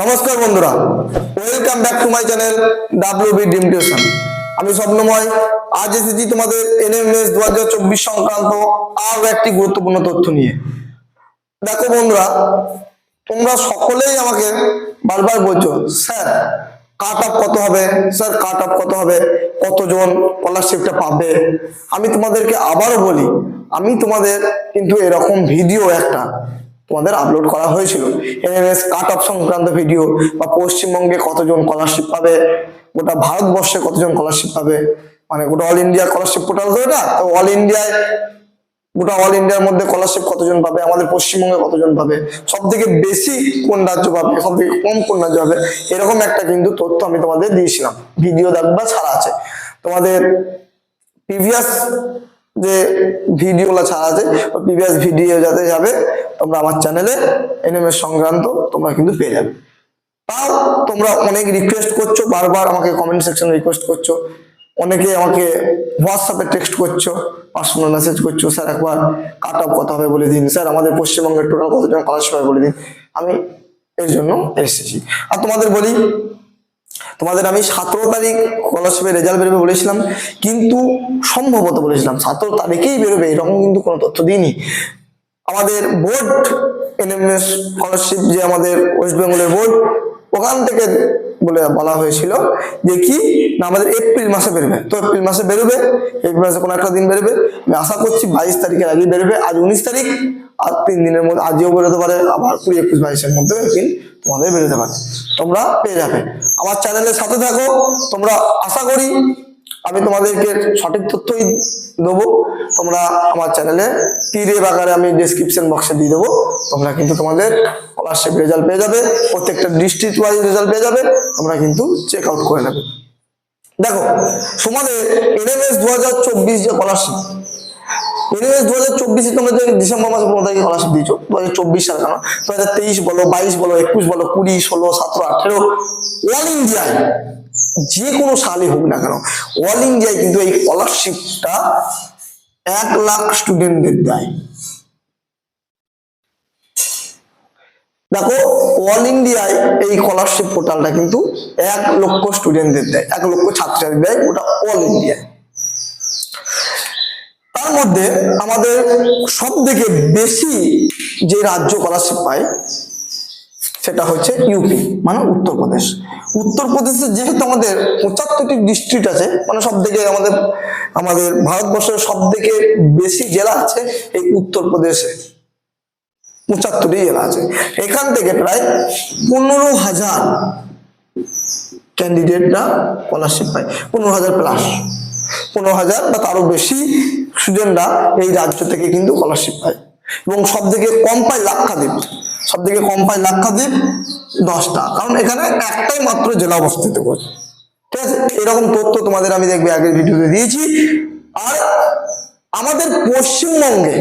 নমস্কার বন্ধুরা welcome back to my channel W B ডিম টিউশন আমি স্বপ্নময়, আজ এসেছি তোমাদের এনএমএস দু হাজার চব্বিশ সংক্রান্ত আরও একটি গুরুত্বপূর্ণ তথ্য নিয়ে। দেখো বন্ধুরা, তোমরা সকলেই আমাকে বারবার বলছো, স্যার কাট অফ কত হবে? স্যার কাট অফ কত হবে? কতজন স্কলারশিপটা পাবে? আমি তোমাদেরকে আবারও বলি, আমি তোমাদের কিন্তু এরকম ভিডিও একটা তোমাদের আপলোড করা হয়েছিল। এনএমএস কাট অফ সংক্রান্ত ভিডিও বা পশ্চিমবঙ্গে কতজন স্কলারশিপ পাবে, গোটা ভারতবর্ষে কতজন স্কলারশিপ পাবে মানে গোটা অল ইন্ডিয়া স্কলারশিপ পোর্টাল তো এটা তো অল ইন্ডিয়ায় গোটা অল ইন্ডিয়ার মধ্যে স্কলারশিপ কতজন পাবে, আমাদের পশ্চিমবঙ্গে কতজন পাবে সব থেকে বেশি কোন রাজ্য পাবে সব থেকে কম কোন রাজ্য পাবে, এরকম একটা কিন্তু তথ্য আমি তোমাদের দিয়েছিলাম। ভিডিও দেখবা ছাড়া আছে। তোমাদের প্রিভিয়াস যে ভিডিওগুলো ছাড়া আছে প্রিভিয়াস ভিডিও যাতে যাবে, তোমরা আমার চ্যানেলে এনএমএস সংক্রান্ত তোমরা কিন্তু পেয়ে যাবে। তাও তোমরা অনেক রিকোয়েস্ট করছ, বারবার আমাকে কমেন্ট সেকশনে রিকোয়েস্ট করছ, অনেকে আমাকে হোয়াটসঅ্যাপে টেক্সট করছ পার্সোনাল মেসেজ করছ, স্যার, একবার কাট অফ কত হবে বলে দিন, স্যার, আমাদের পশ্চিমবঙ্গের টোটাল কতজন স্কলারশিপ হবে বলে দিন। আমি এর জন্য এসেছি। আর তোমাদের বলি তোমাদের আমি সতেরো তারিখ স্কলারশিপের রেজাল্ট বেরোবে বলেছিলাম, কিন্তু সম্ভবত বলেছিলাম সতেরো তারিখেই বেরোবে, এরকম কিন্তু কোনো তথ্য দিইনি। আমাদের বোর্ড, এনএমএস স্কলারশিপ যে আমাদের ওয়েস্ট বেঙ্গলের বোর্ড, ওখান থেকে বলে বলা হয়েছিল যে কি? না, আমাদের এপ্রিল মাসে বেরোবে। তো এপ্রিল মাসে বেরোবে, এপ্রিল মাসে কোনো একটা দিন বেরোবে। আমি আশা করছি বাইশ তারিখের আগে বেরোবে, আজ উনিশ তারিখ, আর তিন দিনের মধ্যে আজও বেরোতে পারে, আবার কুড়ি একুশ বাইশের মধ্যে একদিন তোমাদের বেরোতে পারে। তোমরা পেয়ে যাবে। আমার চ্যানেলের সাথে থাকো, তোমরা আশা করি আমি তোমাদেরকে সঠিক তথ্যই দেবো। তোমরা আমার চ্যানেলে পিডিএফ আকারে আমি ডিসক্রিপশন বক্সে দিয়ে দেবো। তোমরা কিন্তু তোমাদের স্কলারশিপ রেজাল্ট পেয়ে যাবে, প্রত্যেকটা ডিস্ট্রিক্ট ওয়াইজ রেজাল্ট পেয়ে যাবে, তোমরা কিন্তু চেক আউট করে নেবে। দেখো, তোমাদের এনএমএস দু হাজার চব্বিশ যে স্কলারশিপ চব্বিশে যে ডিসেম্বর মাসে চব্বিশ সাল দু হাজার তেইশ বলো, বাইশ বলো, একুশ বলো, কুড়ি আঠেরো ইন্ডিয়ায় কোনো সালই হোক না কেন অল ইন্ডিয়ায় কিন্তু এই স্কলারশিপটা এক লাখ স্টুডেন্টদের দেয়। দেখো অল ইন্ডিয়ায় এই স্কলারশিপ পোর্টালটা কিন্তু এক লক্ষ স্টুডেন্টদের দেয়, এক লক্ষ ছাত্রছাত্রী দেয়, ওটা অল ইন্ডিয়ায় তার মধ্যে আমাদের সব থেকে বেশি যে রাজ্য স্কলারশিপ পায়, সেটা হচ্ছে ইউপি মানে উত্তরপ্রদেশ উত্তরপ্রদেশে যেহেতু আমাদের পঁচাত্তরটি ডিস্ট্রিক্ট আছে মানে সব থেকে আমাদের আমাদের ভারতবর্ষের সব থেকে বেশি জেলা আছে এই উত্তরপ্রদেশে পঁচাত্তরটি জেলা আছে। এখান থেকে প্রায় পনেরো হাজার ক্যান্ডিডেটরা স্কলারশিপ পায়। পনেরো হাজার প্লাস পনেরো হাজার বা তারও বেশি স্টুডেন্টরা এই রাজ্য থেকে কিন্তু স্কলারশিপ পায়। এবং সব থেকে কম পায় লাক্ষাদ্বীপ। সব থেকে কম পায় লাক্ষাদ্বীপ দশটা। কারণ এখানে একটাই মাত্র জেলা অবস্থিত। করছে ঠিক আছে? এরকম তথ্য তোমাদের আমি দেখবে আগের ভিডিওতে দিয়েছি। আর আমাদের পশ্চিমবঙ্গে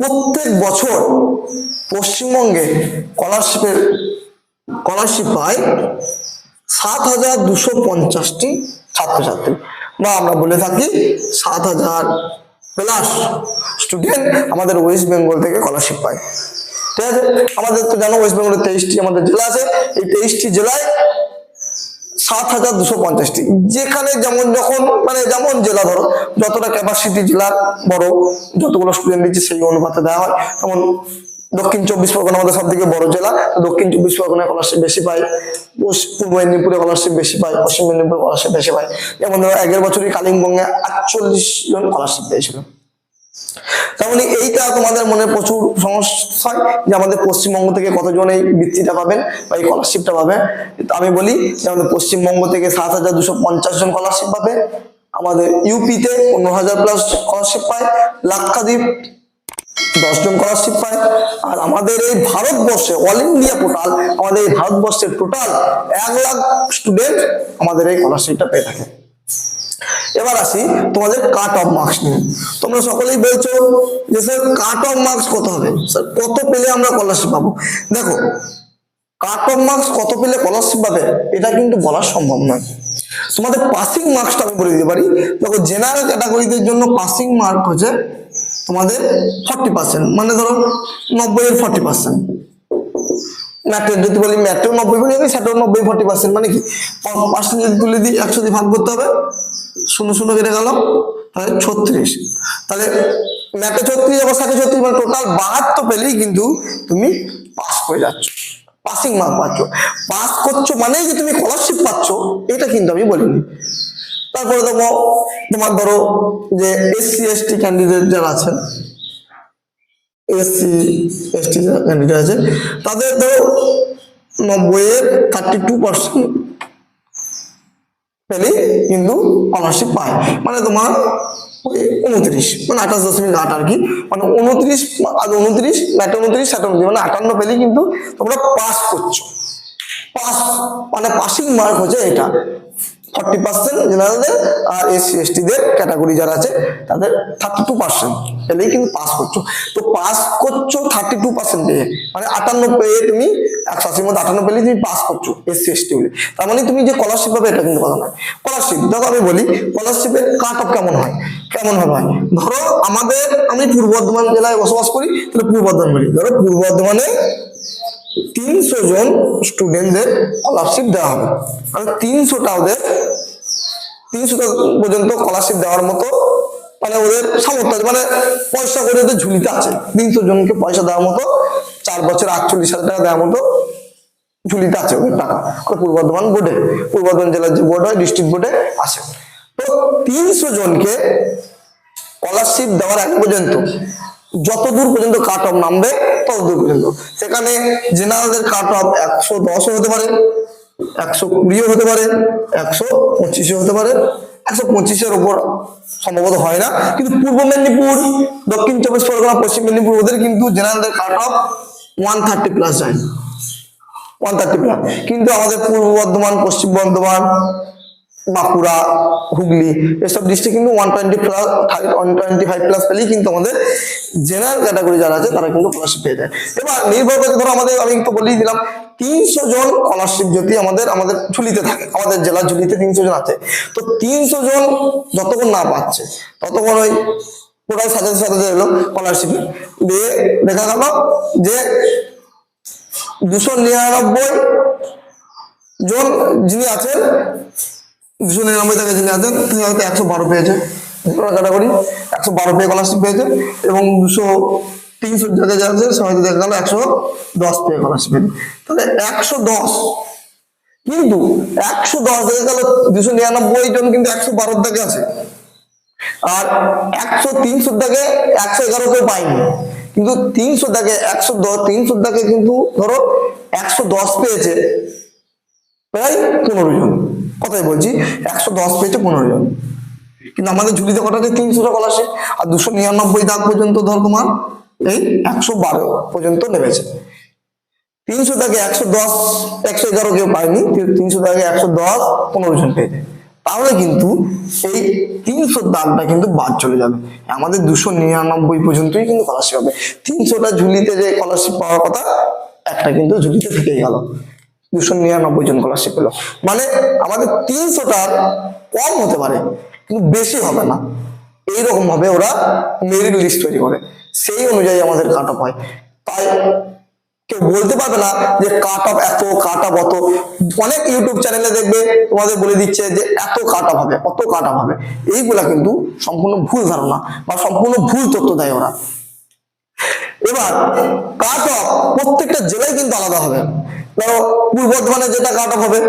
প্রত্যেক বছর পশ্চিমবঙ্গে স্কলারশিপের স্কলারশিপ পায় সাত হাজার দুশো পঞ্চাশটি ছাত্রছাত্রী। বা আমরা বলে থাকি সাত হাজার প্লাস স্টুডেন্ট আমাদের ওয়েস্ট বেঙ্গল থেকে স্কলারশিপ পায়। ঠিক আছে? আমাদের তো জানো ওয়েস্ট বেঙ্গলের তেইশটি আমাদের জেলা আছে। এই তেইশটি জেলায় সাত হাজার দুশো পঞ্চাশটি। যেখানে যেমন যখন মানে যেমন জেলা ধরো, যতটা ক্যাপাসিটি জেলার বড়, যতগুলো স্টুডেন্ট দিচ্ছে সেই অনুপাতে দেওয়া হয়। যেমন দক্ষিণ চব্বিশ পরগনা আমাদের সব থেকে বড় জেলা। দক্ষিণ চব্বিশ পরগনায় স্কলারশিপ বেশি পায়। পূর্ব মেদিনীপুরে স্কলারশিপ বেশি পায়। পশ্চিম মেদিনীপুরে স্কলারশিপ বেশি পায়। যেমন ধরো আগের বছরই কালিম্পংয়ে আটচল্লিশ জন স্কলারশিপ পেয়েছিল। তাহলে এইটা তোমাদের মনে প্রচুর সমস্যা যে আমাদের পশ্চিমবঙ্গ থেকে কতজন এই বৃত্তিটা পাবেন বা এই স্কলারশিপটা পাবে। আমি বলি যে আমাদের পশ্চিমবঙ্গ থেকে সাত হাজার দুশো পঞ্চাশ জন স্কলারশিপ পাবে। আমাদের ইউপিতে পনেরো হাজার প্লাস স্কলারশিপ পায়। লাক্ষাদ্বীপ দশজন স্কলারশিপ পায়। আর আমাদের এই ভারতবর্ষে অল ইন্ডিয়া পোর্টাল আমাদের এই ভারতবর্ষের টোটাল এক লাখ স্টুডেন্ট আমাদের এই স্কলারশিপটা পেয়ে থাকে। এবার আসি তোমাদের কাট অফ মার্কস নিয়ে। তোমরা সকলেই বলছো যে, স্যার কাট অফ মার্কস কত হবে? স্যার, কত পেলে আমরা স্কলারশিপ পাবো? দেখো কাট অফ মার্কস কত পেলে স্কলারশিপ পাবে? এটা কিন্তু বলা সম্ভব নয়। তোমাদের পাসিং মার্কসটা আমি বলে দিতে পারি। দেখো জেনারেল ক্যাটাগরিদের জন্য পাসিং মার্ক হচ্ছে তোমাদের ফর্টি পার্সেন্ট মানে ধরো নব্বই এর ফর্টি পার্সেন্ট ম্যাটের যদি বলি ম্যাটেও নব্বই যাবে সেটাও নব্বই ফর্টি পার্সেন্ট মানে কি? পার্সেন্ট যদি তুলে দিই, একশো দিয়ে ভাগ করতে হবে। শূন্য শূন্য কেটে গেল। তাহলে ছত্রিশ। তাহলে ম্যাটে ছত্রিশ, আবার সাথে ছত্রিশ মানে টোটাল বাহাত্তর পেলেই কিন্তু তুমি পাস করে যাচ্ছ। পাসিং মার্ক পাচ্ছ। পাস করছ মানেই যে তুমি স্কলারশিপ পাচ্ছ, এটা কিন্তু আমি বলিনি। তারপরে তোমার তোমার ধরো যে এসসি এসটি ক্যান্ডিডেট যারা আছেন এসসি এসটি যারা ক্যান্ডিডেট আছে, তাদের ধরো নব্বইয়ের থার্টি টু পার্সেন্ট পেলেই কিন্তু স্কলারশিপ পায়। মানে তোমার উনত্রিশ মানে আঠাশ দশমিক আট আর কি। মানে উনত্রিশ আর উনত্রিশ ম্যাটে উনত্রিশ ষাট উনত্রিশ মানে আটান্ন পেলেই কিন্তু তোমরা পাস করছ। পাস মানে পাসিং মার্ক হচ্ছে এটা। ফর্টি পার্সেন্ট জেনারেলদের আর এসসি এসটিদের ক্যাটাগরি যারা আছে, তাদের থার্টি টু পার্সেন্ট পেলেই কিন্তু পাস করছ। তো পাস করছ থার্টি টু পার্সেন্ট পেয়ে মানে আটান্ন পেয়ে তুমি একশো আশির মধ্যে আটান্ন পেলে তুমি পাস করছ এসসি এসটি বলে। তার মানে তুমি যে স্কলারশিপ পাবে, এটা কিন্তু কথা নয়। স্কলারশিপ দেখো আমি বলি স্কলারশিপের কাট অফ কেমন হয়? কেমন হয়? ধরো আমাদের, আমি পূর্ব বর্ধমান জেলায় বসবাস করি, তাহলে পূর্ব বর্ধমান বলি। ধরো পূর্ব বর্ধমানে তিনশো জন স্টুডেন্টদের স্কলারশিপ দেওয়া হবে। মানে তিনশোটা ওদের, তিনশোটা পর্যন্ত স্কলারশিপ দেওয়ার মতো মানে ওদের সামর্থ্য আছে মানে পয়সা করে ওদের ঝুলিতে আছে। তিনশো জনকে পয়সা দেওয়ার মতো, চার বছর আটচল্লিশ হাজার টাকা দেওয়ার মতো ঝুলিতে আছে ওদের টাকা। পূর্ব বর্ধমান বোর্ডে পূর্ব বর্ধমান জেলার যে বোর্ড হয় ডিস্ট্রিক্ট বোর্ডে আছে। তো তিনশো জনকে স্কলারশিপ দেওয়ার আগে পর্যন্ত যত দূর পর্যন্ত কাট অফ নামবে তত দূর পর্যন্ত। সেখানে জেনারেলদের কাট অফ একশো দশও হতে পারে, একশো কুড়িও হতে পারে, একশো পঁচিশও হতে পারে, একশো পঁচিশের ওপর সম্ভবত হয় না। কিন্তু পূর্ব মেদিনীপুর, দক্ষিণ চব্বিশ পরগনা, পশ্চিম মেদিনীপুর, ওদের কিন্তু জেনারেলদের cut off one thirty plus যায়। ওয়ান থার্টি প্লাস কিন্তু আমাদের পূর্ব বর্ধমান, পশ্চিম বর্ধমান বাঁকুড়া, হুগলি, এসব ডিস্ট্রিক্ট কিন্তু one twenty plus one twenty five plus পেলেই কিন্তু আমাদের জেনারেল ক্যাটাগরি যারা আছে তারা কিন্তু স্কলারশিপ পেয়ে যায়। এবার নির্ভর করে ধরো আমাদের, আমি তো বলেই দিলাম, তিনশো জন স্কলারশিপ যদি আমাদের আমাদের ঝুলিতে থাকে, আমাদের জেলার ঝুলিতে তিনশো জন আছে, তো তিনশো জন যতক্ষণ না পাচ্ছে, ততক্ষণ ওই টোটাল সাথে সাথে এলো স্কলারশিপ দিয়ে দেখা গেল যে দুশো নিরানব্বই জন যিনি আছেন দুশো নিরানব্বই টাকা যিনি আছেন তিনি হয়তো একশো বারো পেয়েছে। ক্যাটাগরি, একশো বারো পেয়ে স্কলারশিপ পেয়েছে এবং দুশো তিনশো জায়গায় যা আছে, সে হয়তো দেখা গেল একশো দশ পেয়ে স্কলারশিপ পেয়েছে। তাহলে একশো দশ। কিন্তু একশো দশ দেখা গেল দুশো নিরানব্বই জন কিন্তু একশো বারোর দাগে আছে। আর একশো তিনশো দাগে একশো এগারো কেউ পায়নি। কিন্তু তিনশো দাগে একশো দশ তিনশো দাগে কিন্তু ধরো একশো দশ পেয়েছে প্রায় পনেরো জন। কথাই বলছি, একশো দশ পেয়েছে পনেরো জন। কিন্তু আমাদের ঝুলিতে কটা আছে তিনশো টাকা আসে, আর দুশো নিরানব্বই দাগ পর্যন্ত ধর তোমার, এই একশো বারো পর্যন্ত নেমেছে। তিনশো দাগে একশো দশ, একশো এগারো কেউ পায়নি তিনশো দাগে একশো দশ, পনেরো জন পেয়েছে। তাহলে কিন্তু এই তিনশো দাগটা কিন্তু বাদ চলে যাবে। আমাদের দুশো নিরানব্বই পর্যন্তই কিন্তু স্কলারশিপ হবে। তিনশোটা ঝুলিতে যে স্কলারশিপ পাওয়ার কথা, একটা কিন্তু ঝুলিতে থেকেই গেল। দুশো নিরানব্বই জন স্কলারশিপ পেল। মানে আমাদের তিনশোটার কম হতে পারে, কিন্তু বেশি হবে না। এইরকম ভাবে ওরা মেরিট লিস্ট তৈরি করে। সেই অনুযায়ী আমাদের কাট অফ হয়। তাই কেউ বলতে পারবে না যে কাট অফ এত কাট অফ অত। অনেক ইউটিউব চ্যানেলে দেখবে, তোমাদের বলে দিচ্ছে যে এত কাট অফ হবে, অত কাট অফ হবে। এইগুলা কিন্তু সম্পূর্ণ ভুল ধারণা বা সম্পূর্ণ ভুল তথ্য দেয় ওরা। এবার কাট অফ প্রত্যেকটা জেলায় কিন্তু আলাদা হবে। ধরো পূর্ব বর্ধমানে যেটা কাট অফ হবে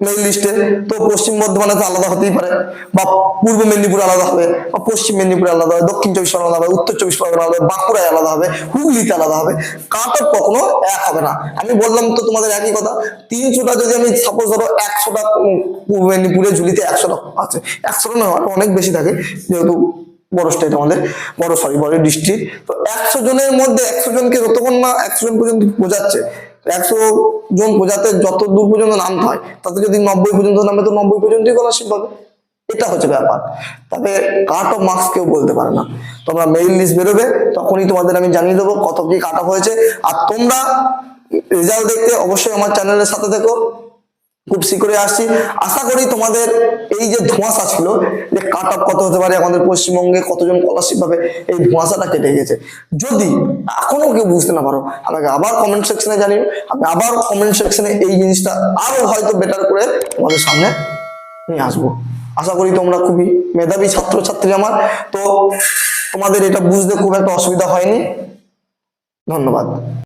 মেইন লিস্টে তো পশ্চিম বর্ধমানে তো আলাদা হতেই পারে, বা পূর্ব মেদিনীপুর আলাদা হবে, বা পশ্চিম মেদিনীপুর আলাদা হবে, দক্ষিণ চব্বিশ পরগনা আলাদা হবে, উত্তর চব্বিশ পরগনা আলাদা হবে, বাঁকুড়ায় আলাদা হবে, হুগলিতে আলাদা হবে। কাট অফ কখনো এক হবে না। আমি বললাম তো তোমাদের একই কথা, তিনশোটা যদি আমি সাপোজ ধরো একশোটা পূর্ব মেদিনীপুরে ঝুলিতে একশোটা আছে, একশোটা নয় অনেক বেশি থাকে, যেহেতু বড় স্টেট আমাদের, বড় সরি বড় ডিস্ট্রিক্ট তো একশো জনের মধ্যে একশো জনকে যতক্ষণ না একশো জন পর্যন্ত বোঝাচ্ছে। একশো জন বোঝাতে যত দূর পর্যন্ত নামতে হয়, তাতে যদি নব্বই পর্যন্ত নামে, তো নব্বই পর্যন্তই স্কলারশিপ পাবে। এটা হচ্ছে ব্যাপার। তবে কাট অফ মার্কস কেউ বলতে পারে না। তোমরা মেইল লিস্ট বেরোবে, তখনই তোমাদের আমি জানিয়ে দেবো কত কি কাট অফ হয়েছে। আর তোমরা রেজাল্ট দেখতে অবশ্যই আমার চ্যানেলের সাথে থেকো। খুব শীঘ্রই আসছি। আশা করি তোমাদের এই যে ধোঁয়াশা ছিল, যে কাট অফ কত হতে পারে আমাদের পশ্চিমবঙ্গে, কতজন স্কলারশিপ পাবে, এই ধোঁয়াশাটা কেটে গেছে। যদি এখনও কেউ বুঝতে না পারো, আমাকে আবার কমেন্ট সেকশনে জানিও। আমি আবার কমেন্ট সেকশনে এই জিনিসটা আরও হয়তো বেটার করে তোমাদের সামনে নিয়ে আসব। আশা করি তোমরা খুবই মেধাবী ছাত্রছাত্রী আমার। তো তোমাদের এটা বুঝতে খুব একটা অসুবিধা হয়নি। ধন্যবাদ।